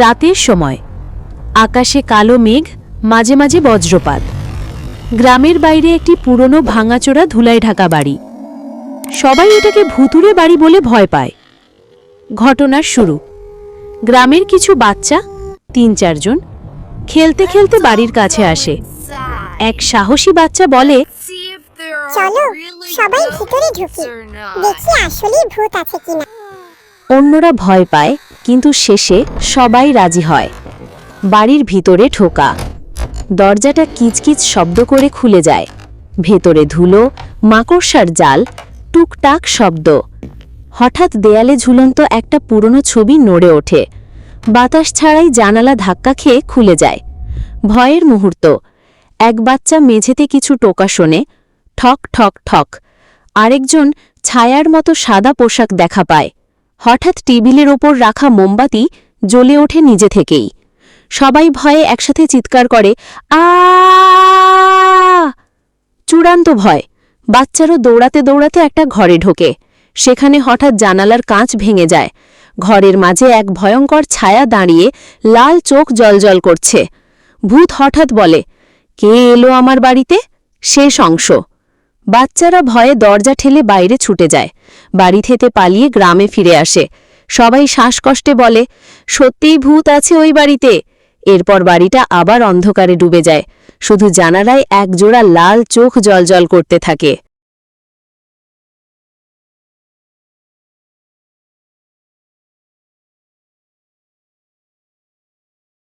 রাতের সময়। আকাশে কালো মেঘ মাঝে মাঝে বজ্রপাত। গ্রামের বাইরে একটি পুরনো ভাঙাচোরা ধুলাই ঢাকা বাড়ি। সবাই এটাকে ভুতুরে বাড়ি বলে ভয় পায়। ঘটনার শুরু। গ্রামের কিছু বাচ্চা তিন চারজন খেলতে খেলতে বাড়ির কাছে আসে। এক সাহসী বাচ্চা বলে চলো সবাই ভিতরে ঢুকি। দেখি আসলে ভূত আছে কিনা। অন্যরা ভয় পায় কিন্তু শেষে সবাই রাজি হয়। বাড়ির ভিতরে ঠোকা দরজাটা কিচকিচ শব্দ করে খুলে যায়। ভেতরে ধুলো, মাকড়সার জাল, টুকটাক শব্দ। হঠাৎ দেয়ালে ঝুলন্ত একটা পুরনো ছবি নড়ে ওঠে। বাতাস ছাড়াই জানালা ধাক্কা খেয়ে খুলে যায়। ভয়ের মুহূর্ত। এক বাচ্চা মেঝেতে কিছু টোকা শোনে, ঠক ঠক ঠক। আরেকজন ছায়ার মতো সাদা পোশাক দেখা পায়। হঠাৎ টেবিলের ওপর রাখা মোমবাতি জ্বলে ওঠে নিজে থেকেই। সবাই ভয়ে একসাথে চিৎকার করে আ চূড়ান্ত ভয় বাচ্চারও দৌড়াতে দৌড়াতে একটা ঘরে ঢোকে সেখানে হঠাৎ জানালার কাঁচ ভেঙে যায় ঘরের মাঝে এক ভয়ঙ্কর ছায়া দাঁড়িয়ে লাল চোখ জলজল করছে ভূত হঠাৎ বলে কে এলো আমার বাড়িতে শেষ অংশ বাচ্চারা ভয়ে দরজা ঠেলে বাইরে ছুটে যায়। বাড়ি থেকে পালিয়ে গ্রামে ফিরে আসে। সবাই শ্বাসকষ্টে বলে, সত্যিই ভূত আছে ওই বাড়িতে? এরপর বাড়িটা আবার অন্ধকারে ডুবে যায়। শুধু জানালায় একজোড়া লাল চোখ জলজল করতে থাকে।